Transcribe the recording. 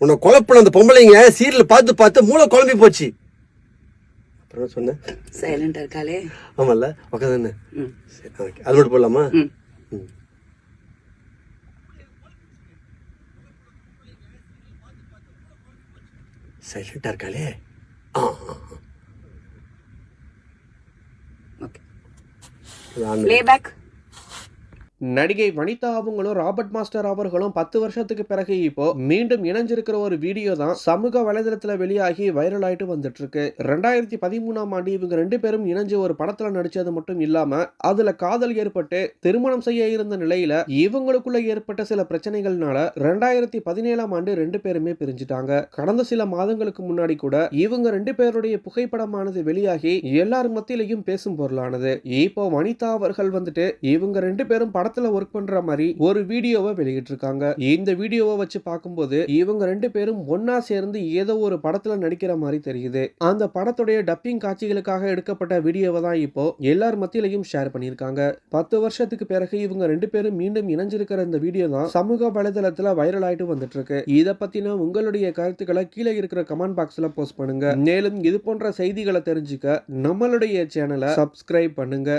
உன்னை பண்ண அந்த பொம்பளைங்க சீரியல் பார்த்து பார்த்து மூளை குழம்பி போச்சு. அப்புறம் சொன்னேன் சைலண்டா இருக்காளே. ஆமால்ல உக்காதானே ம். சரி ஓகே அது மட்டும் போடலாமா? ம். ம். சைலண்டா இருக்காளே? ஆ. ஓகே இது ஆன் ப்ளே பேக் நடிகை வனிதா அவங்களும் ராபர்ட் மாஸ்டர் அவர்களும் பத்து வருஷத்துக்கு பிறகு இப்போ மீண்டும் இணைஞ்சிருக்கிற ஒரு வீடியோ தான் சமூக வலைதளத்துல வெளியாகி வைரல் ஆயிட்டு வந்துட்டு இருக்கு ரெண்டாயிரத்தி பதிமூணாம் ஆண்டு இவங்க ரெண்டு பேரும் இணைஞ்சு ஒரு படத்துல நடிச்சது மட்டும் இல்லாம அதுல காதல் ஏற்பட்டு திருமணம் செய்ய இருந்த நிலையில இவங்களுக்குள்ள ஏற்பட்ட சில பிரச்சனைகள்னால ரெண்டாயிரத்தி பதினேழாம் ஆண்டு ரெண்டு பேருமே பிரிஞ்சுட்டாங்க. கடந்த சில மாதங்களுக்கு முன்னாடி கூட இவங்க ரெண்டு பேருடைய புகைப்படமானது வெளியாகி எல்லார் மத்தியிலையும் பேசும் பொருளானது. இப்போ வனிதா அவர்கள் வந்துட்டு இவங்க ரெண்டு பேரும் படத்துல ஒர்க் பண்ற மாதிரி ஒரு வீடியோவை வெளியிட்டிருக்காங்க. இந்த வீடியோவை வச்சு பார்க்கும்போது இவங்க ரெண்டு பேரும் ஒன்னா சேர்ந்து ஏதோ ஒரு படத்துல நடிக்கிற மாதிரி தெரியுது. அந்த படத்துடைய டப்பிங் காட்சிகளுக்காக எடுக்கப்பட்ட வீடியோவை தான் இப்போ எல்லார் மத்தியிலையும் ஷேர் பண்ணியிருக்காங்க. பத்து வருஷத்துக்கு பிறகு இவங்க ரெண்டு பேரும் மீண்டும் இணைஞ்சிருக்கிற இந்த வீடியோ தான் சமூக வலைதளத்துல வைரல் ஆயிட்டு வந்துட்டு இருக்கு இதை பத்தின உங்களுடைய கருத்துக்களை கீழே இருக்கிற கமெண்ட் பாக்ஸ்ல போஸ்ட் பண்ணுங்க. மேலும் இது போன்ற செய்திகளை தெரிஞ்சுக்க நம்மளுடைய சேனலை சப்ஸ்கிரைப் பண்ணுங்க.